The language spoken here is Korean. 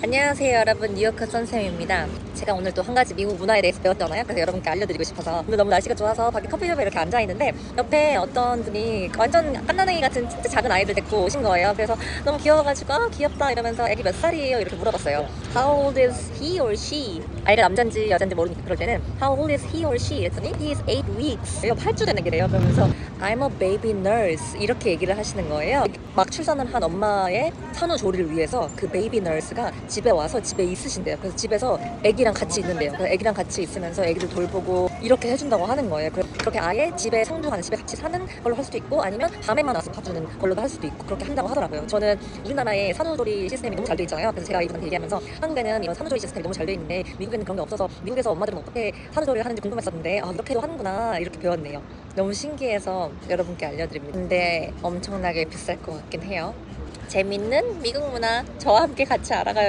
안녕하세요 여러분. 뉴요커 선쌤입니다. 제가 오늘 또 한 가지 미국 문화에 대해서 배웠잖아요. 그래서 여러분께 알려드리고 싶어서. 오늘 너무 날씨가 좋아서 밖에 커피숍에 이렇게 앉아있는데 옆에 어떤 분이 완전 깐난애기 같은 진짜 작은 아이들 데리고 오신 거예요. 그래서 너무 귀여워가지고 아 귀엽다 이러면서 애기 몇 살이에요? 이렇게 물어봤어요 How old is he or she? 아이가 남잔지 여잔지 모르니까 그럴 때는 How old is he or she? 했더니 He is 8 weeks 이거 8주 된 애기래요 그러면서 I'm a baby nurse 이렇게 얘기를 하시는 거예요 막 출산을 한 엄마의 산후 조리를 위해서 그 베이비 널스가 집에 와서 집에 있으신대요. 그래서 집에서 아기랑 같이 있는데요. 그래서 아기랑 같이 있으면서 아기를 돌보고 이렇게 해준다고 하는 거예요. 그렇게 아예 집에 상주하는 집에 같이 사는 걸로 할 수도 있고 아니면 밤에만 와서 봐주는 걸로도 할 수도 있고 그렇게 한다고 하더라고요. 저는 우리나라의 산후조리 시스템이 너무 잘 돼 있잖아요. 그래서 제가 이분한테 얘기하면서 한국에는 이런 산후조리 시스템이 너무 잘 돼 있는데 미국에는 그런 게 없어서 미국에서 엄마들은 어떻게 산후조리를 하는지 궁금했었는데 아 이렇게도 하는구나 이렇게 배웠네요. 너무 신기해서 여러분께 알려드립니다. 근데 엄청나게 비쌀 것 같긴 해요. 재밌는 미국 문화 저와 함께 같이 알아가요.